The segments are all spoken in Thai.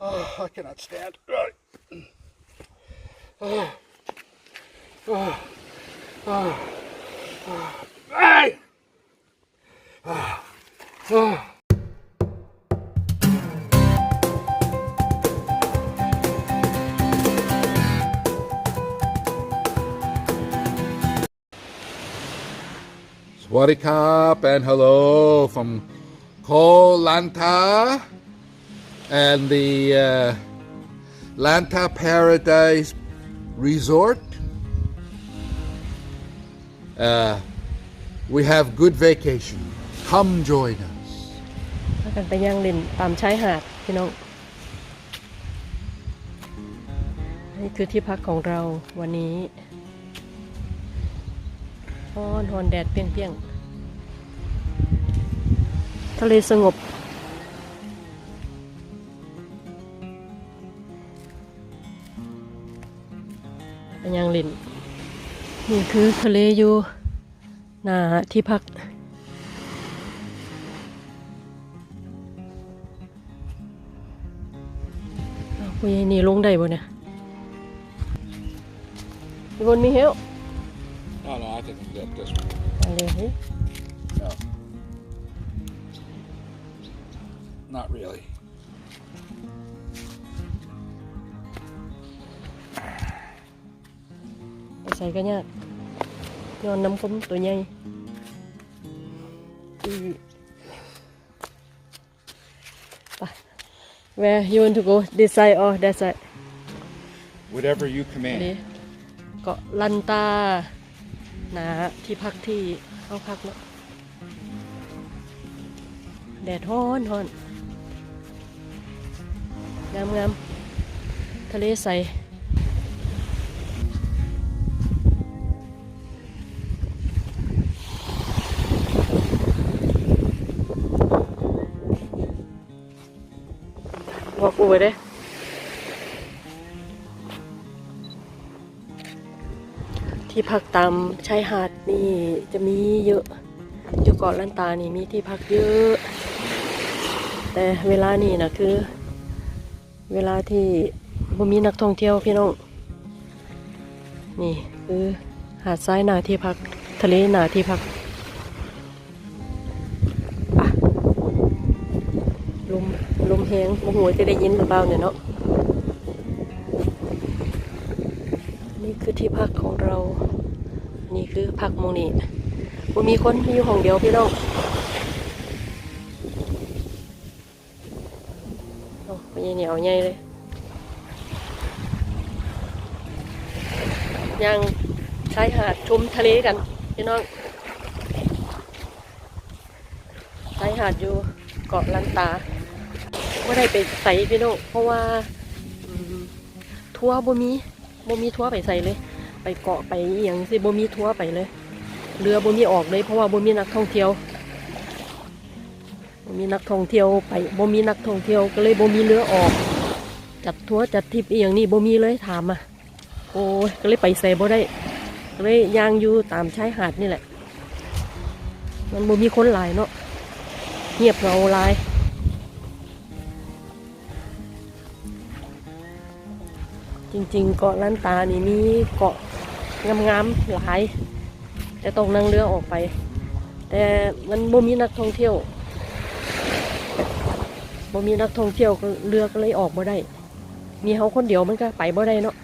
Oh, I cannot stand. Right. สวัสดีครับ and hello from Koh Lanta and the uh, Lanta Paradise Resort. Uh, we have good vacation. Come join us. พากันไปย่างเล่นตามชายหาดพี่น้อง นี่คือที่พักของเราวันนี้ฮอนฮอนแดดเปรี้ยงๆ ทะเลสงบไปย่างล่นนี่คือทะเลอยู่หน้าที่พักอ้าวผู้ใหญ่นี่ลงได้บ่เนี่ยมีคนมีเฮล Oh no, I think I'm good this one. Not really. ไปใส่กันยากย้อนน้ำคมตัวใหญ่อือไป Where you want to go this side or that side Whatever you อัน command. นี้เกาะลันตาหนาที่พักที่เข้าพักเนาะแดดฮ้อนฮ้อน งามงามทะเลใสบอกกูไปเด้ที่พักตามชายหาดนี่จะมีเยอะ อยู่เกาะลันตานี่มีที่พักเยอะ แต่เวลานี่นะคือ เวลาที่บ่มีนักท่องเที่ยวพี่น้องนี่คือหาดทรายนาที่พัก ทะเลนาที่พักอะลมลมแหงโมโหจะได้ยินหรือเปล่าเนี่ยเนาะนี่คือที่พักของเรา นี่คือพักมองนี่บ่มีคนมีอยู่ห้องเดียวพี่น้อง เหนียวใหญ่เลยยังชายหาดชมทะเลกันพี่น้องชายหาดอยู่เกาะลันตาไม่ได้ไปใส่พี่น้องเพราะว่าทัวร์บ่มีบ่มีทัวร์ไปใส่เลย ไปเกาะไปอย่างสิบ่มีทัวร์ไปเลย เรือบ่มีออกเลยเพราะว่าบ่มีนักท่องเที่ยว บ่มีนักท่องเที่ยวไปบ่มีนักท่องเที่ยวก็เลยบ่มีเรือออก จัดทัวร์จัดทริปอย่างนี้บ่มีเลยถามอะโอ้ยก็เลยไปใส่บ่ได้ก็เลยย่างอยู่ตามชายหาดนี่แหละ มันบ่มีคนหลายเนาะเงียบเหงาหลายจริงๆ เกาะลันตานี่มีเกาะงามๆหลาย แต่ต้องนั่งเรือออกไป แต่มันบ่มีนักท่องเที่ยว บ่มีนักท่องเที่ยวเรือก็เลยออกบ่ได้ มีเขาคนเดียวมันก็ไปบ่ได้เนาะ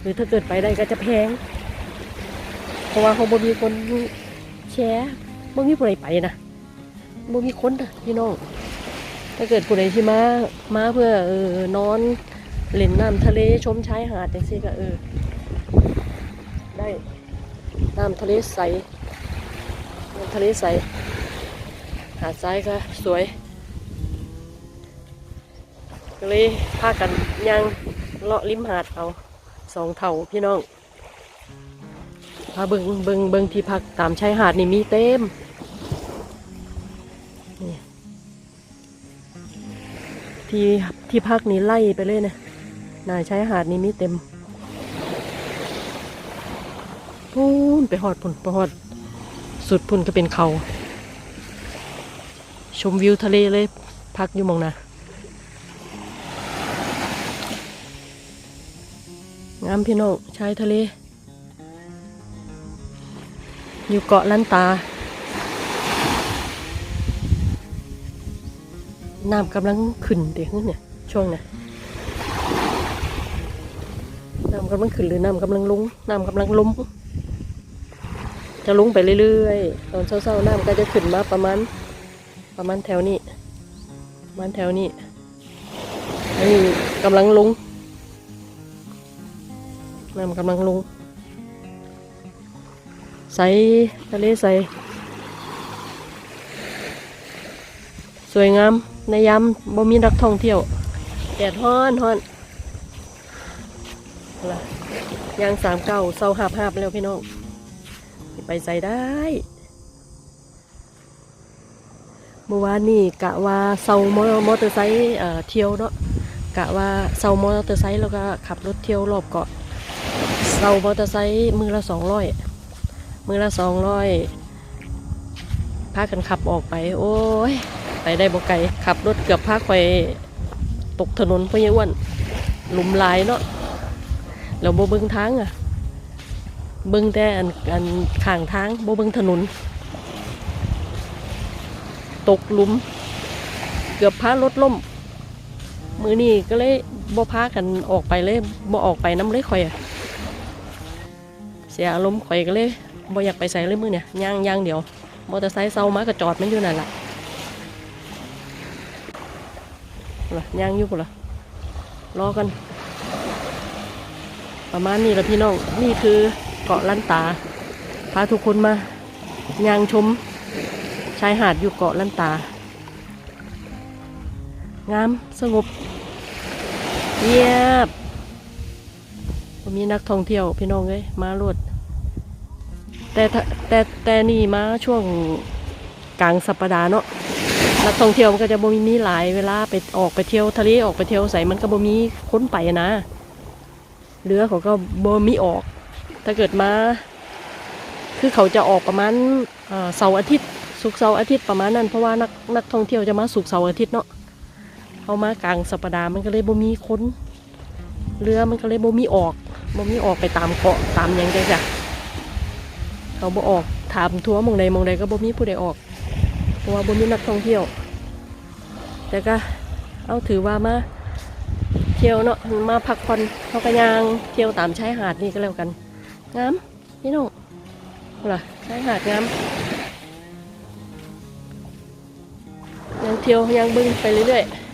หรือถ้าเกิดไปได้ก็จะแพง เพราะว่าเขาบ่มีคนแชร์บ่มีผู้ใดไปนะบ่มีคนนะพี่น้องถ้าเกิดผู้ใดที่มามาเพื่อเออนอนเล่นน้ำทะเลชมชายหาดจังซี่ก็เออได้น้ำทะเลใสน้ำทะเลใสหาดทรายก็สวย ก็เลยพากันย่างเลาะริมหาดเอาสองเท่าพี่น้องพาเบิงเบิงเบิงที่พักตามชายหาดนี่มีเต็มนี่ที่ที่พักนี่ไล่ไปเลยนะนายชายหาดนี้มีเต็มพูนไปหอดพุ่นไปหอด สุดพุ่นก็เป็นเขา ชมวิวทะเลเลย พักอยู่มองนะ งามพี่น้องชายทะเล อยู่เกาะลันตา น้ำกำลังขึ้นเด็กเนี่ยช่วงเนี่ยน้ำกำลังขึ้นหรือน้ำกำลังลงน้ำกำลังลงจะลงไปเรื่อยๆ ตอนเช้าๆน้ำก็จะขึ้นมาประมาณ ประมาณแถวนี้ประมาณแถวนี้นนี้กำลังลง น้ำกำลังลง ใสทะเลใส สวยงาม ในยามบ่มีนักท่องเที่ยวแดดฮ้อนฮ้อนยางสามเก้าเศร้าหาบหาบแล้วพี่น้อง ไปใส่ได้เมื่อวานนี่กะว่าเซามอมอเตอร์ไซค์เอ่อเที่ยวเนาะกะว่าเซามอเตอร์ไซค์แล้วก็ขับรถเที่ยวรอบเกาะ เซามอเตอร์ไซค์มือละสองร้อยมือละสองร้อยพากันขับออกไป โอ้ยไปได้บ่ไกลขับรถเกือบพาไปตกถนนพะเยอ้วนหลุมลายเนาะแล้วบ่เบิ่งทางอะเบิ่งแต่อันอันข้างทางโบเบิ่งถนน ตกหลุม เกือบพารถล่มมือนี่ก็เลยบ่พากันออกไปเลยบ่ออกไปน้ำเลยข่อยอะ สียอารมณ์ข่อยก็เลยบ่อยากไปใส่เลยมือเนี่ยย่างย่างเดียวมอเตอร์ไซค์เซามาก็จอดมันอยู่นั่นแหละล่ะย่างอยู่พุ่นล่ะรอกัน ประมาณนี้ละพี่น้อง นี่คือเกาะลันตา พาทุกคนมาย่างชม ชายหาดอยู่เกาะลันตา งามสงบเงียบ มีนักท่องเที่ยวพี่น้องเอ้ยมาโลดแต่แต่แต่นี่มาช่วงกลางสัปดาห์เนาะนักท่องเที่ยวมันก็จะบ่มีมีหลายเวลาไปออกไปเที่ยวทะเลออกไปเที่ยวใส่มันก็บ่มีค้นไปนะเรือเขาก็บ่มีออก ถ้าเกิดมา คือเขาจะออกประมาณเสาร์อาทิตย์ศุกเสาร์อาทิตย์ประมาณนั้นเพราะว่านักนักท่องเที่ยวจะมาศุกเสาร์อาทิตย์เนาะเขามากลางสัปดาห์มันก็เลยบ่มีค้นเรือมันก็เลยบ่มีออก บ่มีออกไปตามเกาะตามยังไงจ้ะเขาบ่ออกถามทัวร์มองใดมองใดก็บ่มีผู้ใดออก เพราะว่าบ่มีนักท่องเที่ยว แต่ก็เอาถือว่ามาเที่ยวเนาะมาพักผ่อนเขาก็ยางเที่ยวตามชายหาดนี่ก็แล้วกันงามพี่น้องล่ะชายหาดงามยังเที่ยวยังบึ้งไปเรื่อยๆ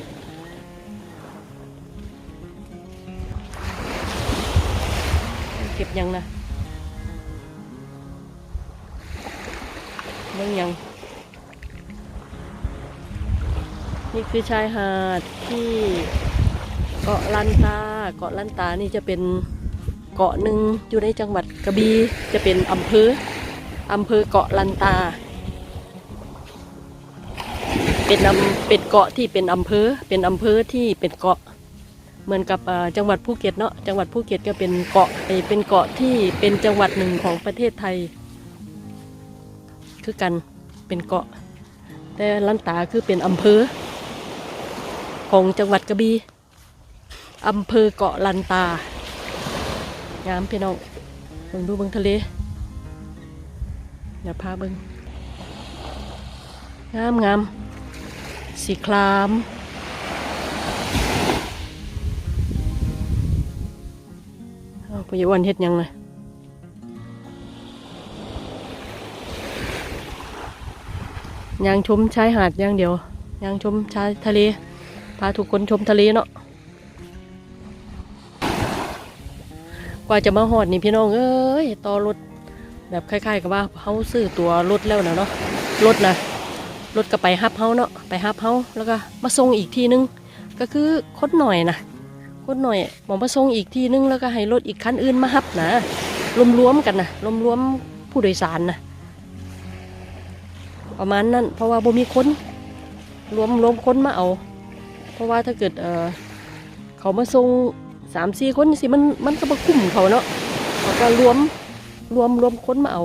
ยังนะเบิ่งยัง นี่คือชายหาดที่เกาะลันตา เกาะลันตานี่จะเป็นเกาะหนึ่งอยู่ในจังหวัดกระบี่จะเป็นอำเภออำเภอเกาะลันตา เป็นอำเป็นเกาะที่เป็นอำเภอเป็นอำเภอที่เป็นเกาะ เหมือนกับจังหวัดภูเก็ตเนาะจังหวัดภูเก็ตก็เป็นเกาะเป็นเกาะที่เป็นจังหวัดหนึ่งของประเทศไทย คือกันเป็นเกาะ แต่ลันตาคือเป็นอำเภอ ของจังหวัดกระบี่อำเภอเกาะลันตางามพี่น้องเบิ่งดูเบิ่งทะเลเดี๋ยวพาเบิ่งงามงามสีคราม เอาไปอยู่วันเฮ็ดยังเลยยางชมชายหาดอย่างเดียวยางชมชายทะเล พาทุกคนชมทะเลเนาะ กว่าจะมาหอดนี่พี่น้องเอ้ยต่อรถแบบคล้ายๆกับว่าเขาซื้อตัวรถแล้วนะเนาะ รถนะรถก็ไปฮับเฮาเนาะ ไปฮับเฮาแล้วก็มาส่งอีกทีนึง ก็คือคนหน่อยนะ คนหน่อยหมอมาส่งอีกทีนึงแล้วก็ให้รถอีกคันอื่นมาฮับนะรวมๆกันนะรวมๆผู้โดยสารนะประมาณนั้นเพราะว่าบ่มีคนรวมรวมคนมาเอา เพราะว่าถ้าเกิดเออเขามาส่งสามสี่คนสิมันมันก็บ่คุ้มเขาเนาะเขาก็รวมรวมรวมคนมาเอา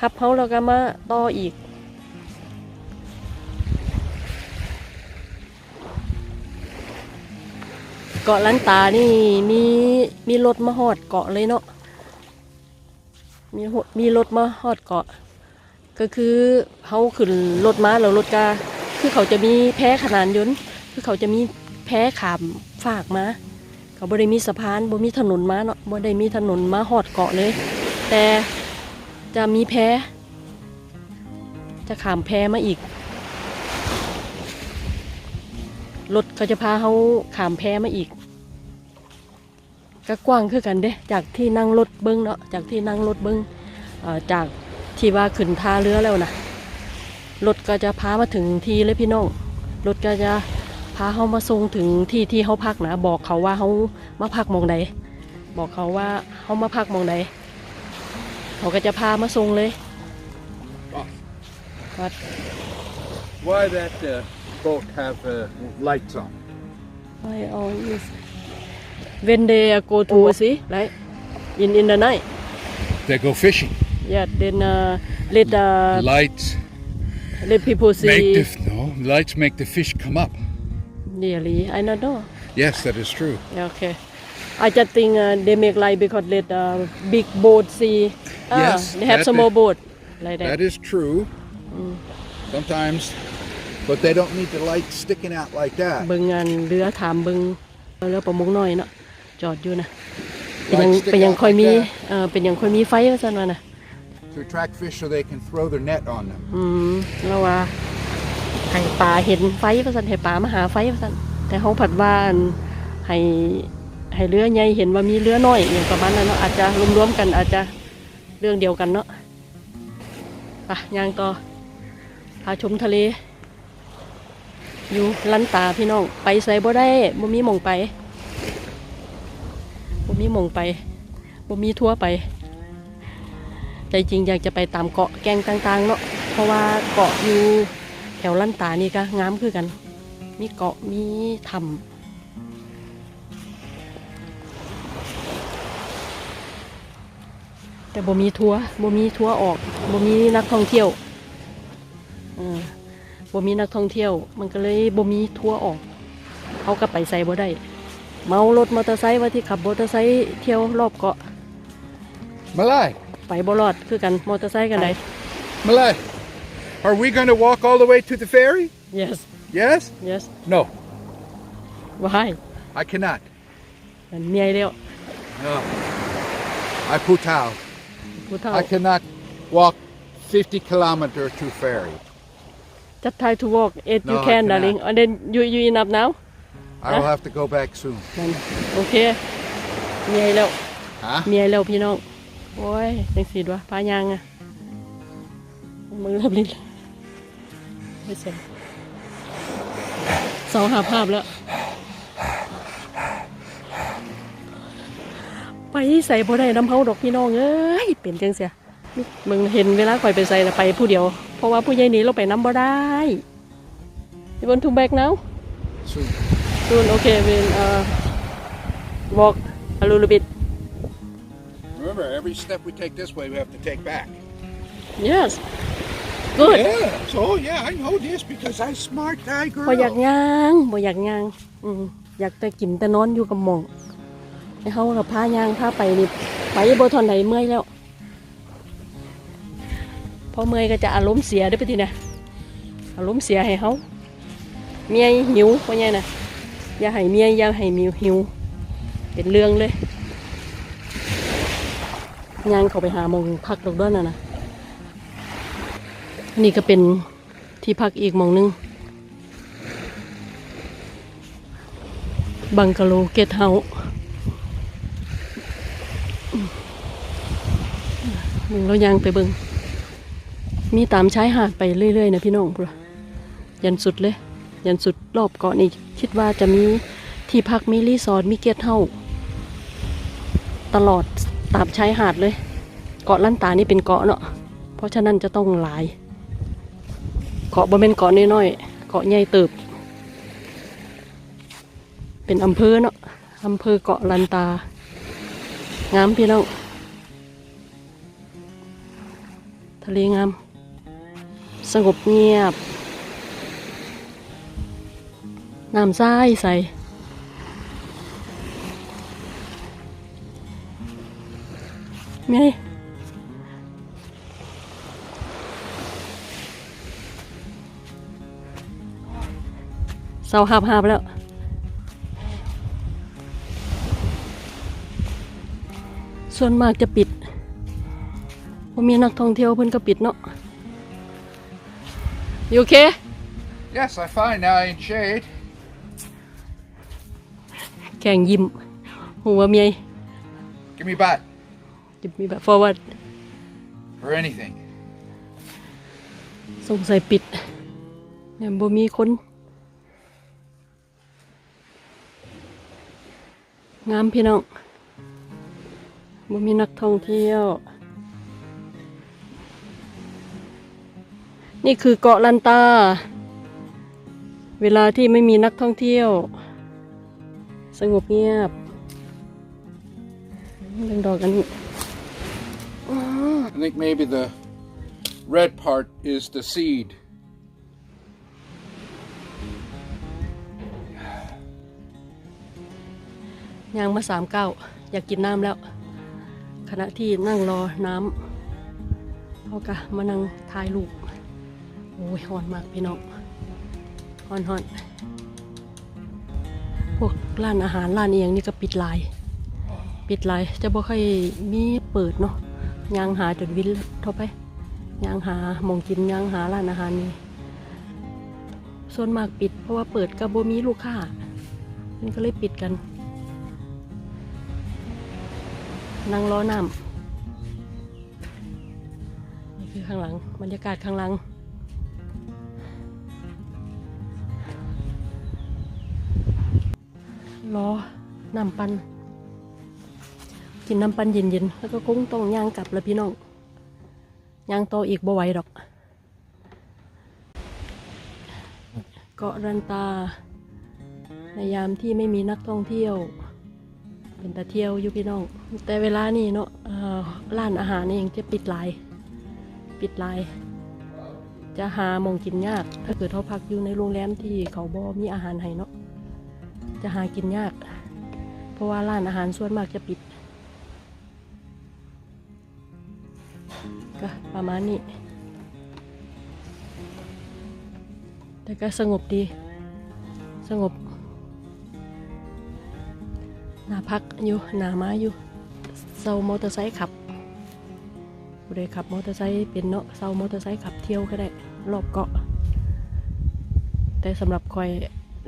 ฮับเฮาแล้วก็มาต่ออีก เกาะลันตานี่มีมีรถมาฮอดเกาะเลยเนาะมีมีรถมาฮอดเกาะ ก็คือเขาขึ้นรถมาแล้วรถกาคือเขาจะมีแพ้ขนานยนต์ คือเขาจะมีแพ้ขามฝากมาเขาบ่ได้มีสะพานบ่มีถนนมาเนาะบ่ได้มีถนนมาฮอดเกาะเลย แต่จะมีแพ้ จะขามแพ้มาอีก รถเขาจะพาเขาขามแพมาอีก ก็กว้างคือกันเด้ จากที่นั่งรถเบิ้งเนาะจากที่นั่งรถเบิ้งเอ่อจากที่ว่าขึ้นท่าเรือแล้วนะรถก็จะพามาถึงที่เลยพี่น้องรถก็จะพาเขามาส่งถึงที่ที่เขาพักนะ บอกเขาว่าเขามาพักมองใดบอกเขาว่าเขามาพักมองใดเขาก็จะพามาส่งเลยก็ Why that uh, boat have uh, lights on? Why all is when they go to see like in in the night. They go fishing. yeah then uh, let uh, Lights let people make see the no lights make the fish come up. nearly I don't know. Yes, that is true. yeah, okay. I just think uh, they make light because let uh, big boat see. Ah, Yes, they have that small is- boat. Like that. That is true. Sometimes, but they don't need the lights sticking out like that. เบิ่งงานเรือถามเบิ่งเรือประมงน้อยเนาะจอดอยู่นะเป็นหยัง Lights stick เป็นหยัง out ค่อยมี like that. เออเป็นหยังค่อยมีไฟว่าซั่นว่าน่ะ To attract fish so they can throw their net on them. อืมแล้วว่าให้ปลาเห็นไฟว่าซั่นให้ปลามาหาไฟว่าซั่นแต่เขาผัดว่าอันให้ให้เรือใหญ่เห็นว่ามีเรือน้อยอย่างประมาณนั้นเนาะอาจจะรวมๆกันอาจจะเรื่องเดียวกันเนาะไปย่างต่อพาชมทะเล อยู่ลันตาพี่น้อง ไปใส่บ่ได้บ่มีหมองไปบ่มีหมองไปบ่มีทั่วไป ใจจริงอยากจะไปตามเกาะแกงต่างๆเนาะเพราะว่าเกาะอยู่แถวลันตานี่ก็งามคือกัน มีเกาะมีถ้ำแต่บ่มีทัวร์บ่มีทัวร์ออกบ่มีนักท่องเที่ยวเออ บ่มีนักท่องเที่ยว มันก็เลยบ่มีทัวร์ออกเขาก็ไปใส่บ่ได้ เมารถมอเตอร์ไซค์ว่าที่ขับมอเตอร์ไซค์เที่ยวรอบเกาะ Malay, ไปบ่รอดคือกันมอเตอร์ไซค์กันได Malay, are we going to walk all the way to the ferry? yes Yes? yes No, why I cannot. มันเมียแล้ว No. I put out. ผู้เฒ่า I cannot walk 50 kilometer to ferry. Just try to walk it you No, I can cannot. darling and then you you enough now I will Huh? have to go back soon. นั่นโอเคเมียแล้ว Huh? เมียแล้วพี่น้อง โอ้ยจังสีดวะพายางอะมึงเริ่มลิ้นไม่เสร็จสองหาภาพแล้ว ไปใส่บ่ได้น้ำเฮาดอกพี่น้องเอ้ย เป็นจังเสีย มึงเห็นเวลาข่อยไปใส่น่ะไปผู้เดียว เพราะว่าผู้ใหญ่หนี้เราไปน้ำบ่ได้ You want to back now Soon. soon okay we'll uh, walk a little bit Remember, every step we take this way, we have to take back. yes good Yeah. So yeah, I know this because I smart guy girl. บ่อยากย่างบ่อยากย่างอืมอยากแต่กินแต่นอนอยู่กับหมองไอ้เฮากับพาย่างพาไปนี่ไปบ่ทอนใดเมื่อยแล้ว พอเมื่อยก็จะอารมณ์เสียด้อไปทีนะอารมณ์เสียให้เฮาเมียหิวว่าไงนะอย่าให้เมียอย่าให้มิวหิว เป็นเรื่องเลยย่างเขาไปหามองพักดอกด้วนน่ะนะนี่ก็เป็นที่พักอีกมองหนึงบังกะโลเกตเฮาส์มึงเรายังไปเบิง มีตามชายหาดไปเรื่อยๆนะพี่น้องพุ่นล่ะยันสุดเลย ยันสุดรอบเกาะนี่คิดว่าจะมีที่พักมีรีสอร์ทมีเกตเฮาตลอดตามชายหาดเลย เกาะลันตานี่เป็นเกาะเนาะเพราะฉะนั้นจะต้องหลายเกาะบ่เป็นเกาะน้อยๆเกาะใหญ่เติบ เป็นอำเภอเนาะอำเภอเกาะลันตางามพี่น้องทะเลงาม สงบเงียบ น้ำใสใสไงเสาหาบหาบแล้วส่วนมากจะปิดพอมีนักท่องเที่ยวเพิ่นก็ปิดเนาะ อยู่โอเค Yes, I find now in shade. แข่งยิ้มหัวเมีย Give me bat จะมีแบบ forward or anything. สงสัยปิดเนี่ยบ่มีคน งามพี่น้องบ่มีนักท่องเที่ยว นี่คือเกาะลันตา เวลาที่ไม่มีนักท่องเที่ยว สงบเงียบเรื่องดอกอันนี้ I think maybe the red part is the seed. ยางมาสามเก้าอยากกินน้ำแล้ว ขณะที่นั่งรอน้ำเขากะมานั่งถ่ายรูป โอ้ยฮอนมากพี่น้องฮอนฮอนพวกร้านอาหารร้านเอียงนี่ก็ปิดลาย ปิดลายจะบ่ค่อยมีเปิดเนาะยางหาจนวินเท่าไปยางหามองกินยางหาร้านอาหารนี่ส่วนมากปิดเพราะว่าเปิดกับบ่มีลูกค้ามันก็เลยปิดกันนั่งล้อน้ำนี่คือข้างหลังบรรยากาศข้างหลัง ล้อน้ำปันกินน้ำปันเย็นๆแล้วก็คงต้องย่างกลับแล้วพี่น้องย่างโตอีกบ่ไหวดอก เกาะรันตา ในยามที่ไม่มีนักท่องเที่ยว เป็นตาเที่ยวอยู่พี่น้อง แต่เวลานี่เนาะเอ่อร้านอาหารเองจะปิดลาย ปิดลาย จะหามองกินยาก ถ้าเกิดเขาพักอยู่ในโรงแรมที่เขาบ่มีอาหารให้เนาะ จะหากินยาก เพราะว่าร้านอาหารส่วนมากจะปิด ก็ประมาณนี้ แต่ก็สงบดี สงบหน้าพักอยู่หน้ามาอยู่เซามอเตอร์ไซค์ขับผู้ใดขับมอเตอร์ไซค์เป็นเนาะเซามอเตอร์ไซค์ขับเที่ยวก็ได้รอบเกาะ แต่สำหรับคอย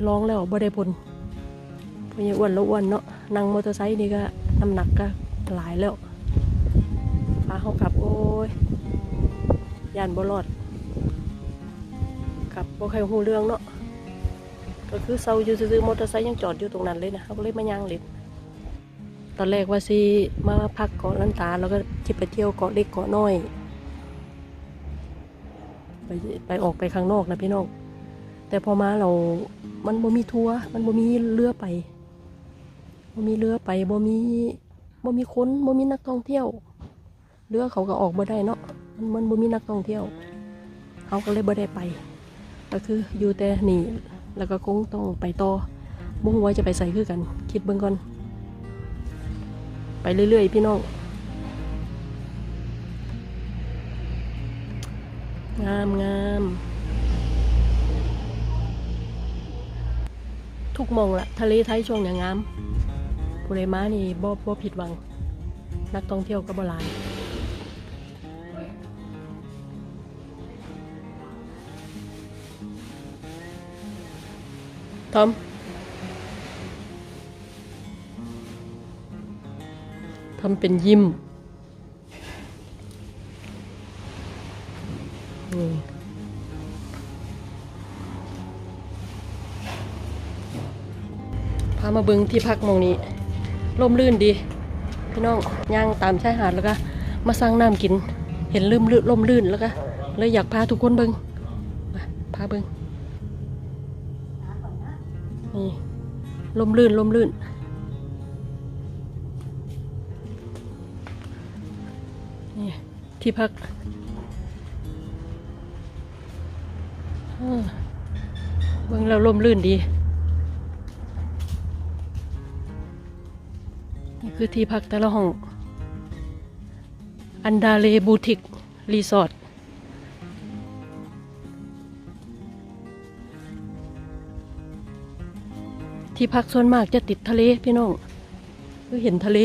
ร้องแล้วบ่ได้ผล พราะยังอ้วนแล้วอ้วนเนาะนั่งมอเตอร์ไซค์นี่ก็น้ำหนักก็หลายแล้วพาเขาขับโอ้ยยานบ่รอดขับบ่ใครหูเรื่องเนาะก็คือเซาอยู่ซื้อๆมอเตอร์ไซค์ยังจอดอยู่ตรงนั้นเลยนะเขาก็เลยมาย่างเล่นตอนแรกว่าสิมาพักเกาะลันตาแล้วก็คิดไปเที่ยวเกาะเล็กเกาะน้อย ไปไปออกไปข้างนอกนะพี่น้องแต่พอมาเรา มันบ่มีทัวร์มันบ่มีเรือไป บ่มีเรือไปบ่มีบ่มีคนบ่มีนักท่องเที่ยว เรือเขาก็ออกบ่ได้เนาะมันมันบ่มีนักท่องเที่ยวเขาก็เลยบ่ได้ไป ก็คืออยู่แต่นี่แล้วก็คงต้องไปต่อบ่ฮู้ว่าจะไปใส่คือกัน คิดเบิ่งก่อน ไปเรื่อยๆ พี่น้องงามงามทุกมองละทะเลไทยช่วงเนี้ยงาม ผู้ใดมานี่บ่บ่ผิดหวัง นักท่องเที่ยวก็บ่หลายทอมทำเป็นยิ้มนี่พามาเบิงที่พักมองนี้ ร่มรื่นดี พี่น้องย่างตามชายหาดแล้วก็มาสร้างน้ำกิน เห็นลืมลื่นร่มรื่นแล้วก็เลยอยากพาทุกคนเบิงมาพาเบิงนี่ร่มรื่นร่มรื่นนี่ที่พักเบิ่งแล้วลมลื่นดี คือที่พักแต่ละห้อง อันดาเลบูติกรีสอร์ทที่พักส่วนมากจะติดทะเลพี่น้องคือเห็นทะเล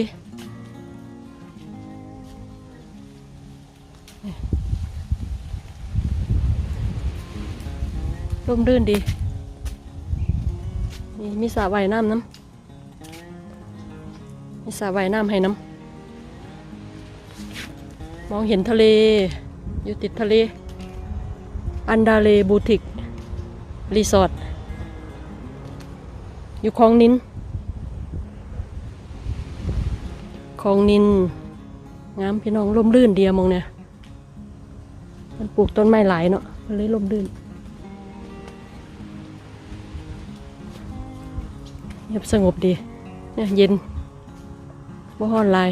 ร่มรื่นดี นี่มีสระว่ายน้ำน้ำ มีสระว่ายน้ำให้น้ำมองเห็นทะเล อยู่ติดทะเล อันดาเลบูติก รีสอร์ท อยู่คลองนินคลองนินงามพี่น้องร่มรื่นเดียมองเนี่ย มันปลูกต้นไม้หลายเนาะ มันเลยร่มรื่นเงียบสงบดี เนี่ยเย็น บ่ฮ้อนหลาย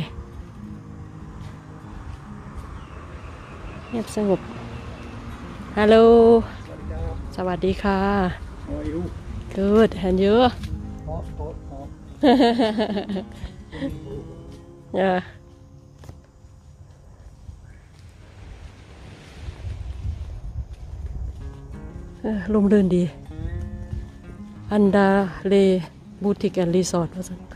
เงียบสงบ ฮัลโหล สวัสดีค่ะ How are you? Good and you Hot, hot, hot. yeah เออลมเดินดี อันดาเลบูติกแอนด์รีสอร์ทว่าซั่น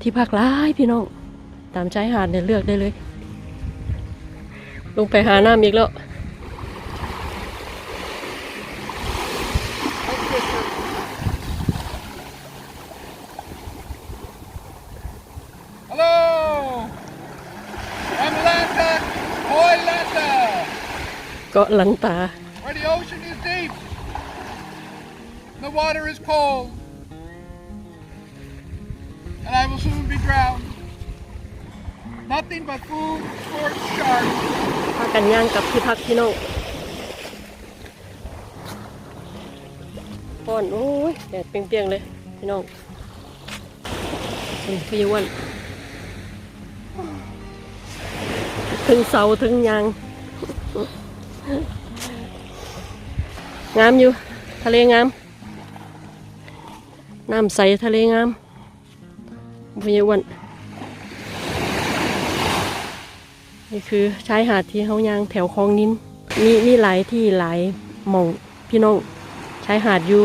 ที่พักหลายพี่น้อง ตามชายหาดเนี่ยเลือกได้เลย ลงไปหาน้ำอีกแล้ว Hello! I'm Lanta, Boy Lanta, เกาะหลังตา where the ocean is deep. The water is cold. And I will soon be drowned. Nothing but food, sports, sharks. พากันย่างกับที่พักพี่น้องป้อนโอ้ยแดดเปรี้ยงๆเลยพี่น้องนี่พี่วันถึงเสาถึงยางงามอยู่ ทะเลงาม น้ำใสทะเลงาม พี่อ้วันนี่คือชายหาดที่เขายางแถวคลองนินมีมีหลายที่หลายหมองพี่น้องชายหาดอยู่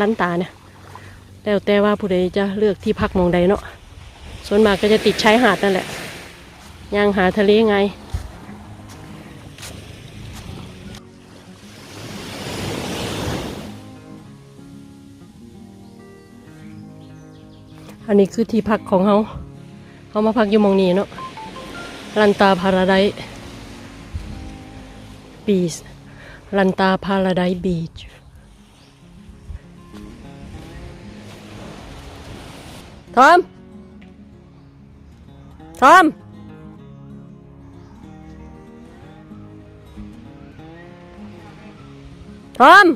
ลันตาเนี่ยแล้วแต่ว่าผู้ใดจะเลือกที่พักหมองใดเนาะส่วนมากก็จะติดชายหาดนั่นแหละยางหาทะเลไง อันนี้คือที่พักของเขาเขามาพักอยู่มองนี้เนาะลันตาพาราไดบีชลันตาพาราไดบีชทอม ทอม ทอม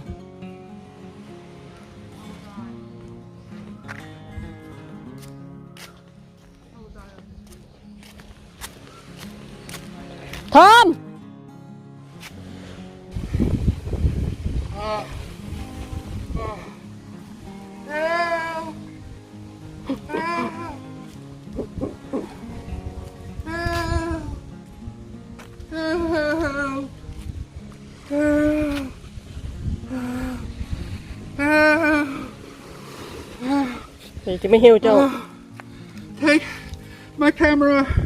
ดี๋ยวจะไม่หิวเจ้า Take my camera.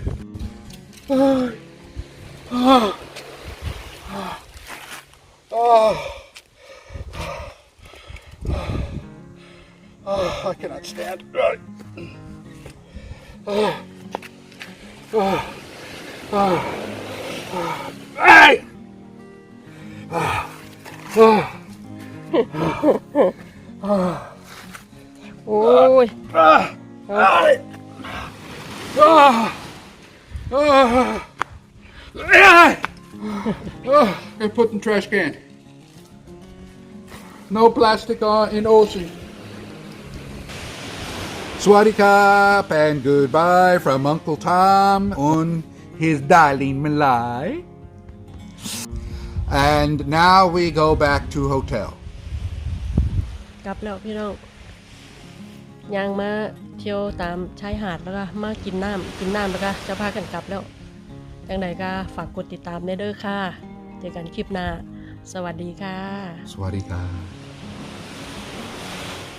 Oh, I cannot stand. Oh. Oh. Oh. Oh. Hey! Oh. โอ้ย Ah. Ah. Ah. Ah. Ah. Oh, I put in trash can. No plastic on in ocean. Swaddy Cup and goodbye from Uncle Tom und his darling Malay. And now we go back to hotel. กลับแล้วพี่น้องยางมาเที่ยวตามชายหาดแล้วก็มากินน้ำกินน้ำแล้วก็จะพากันกลับแล้วจังใดก็ฝากกดติดตามได้เด้อค่ะ เจอกันคลิปหน้า สวัสดีค่ะ Swadika.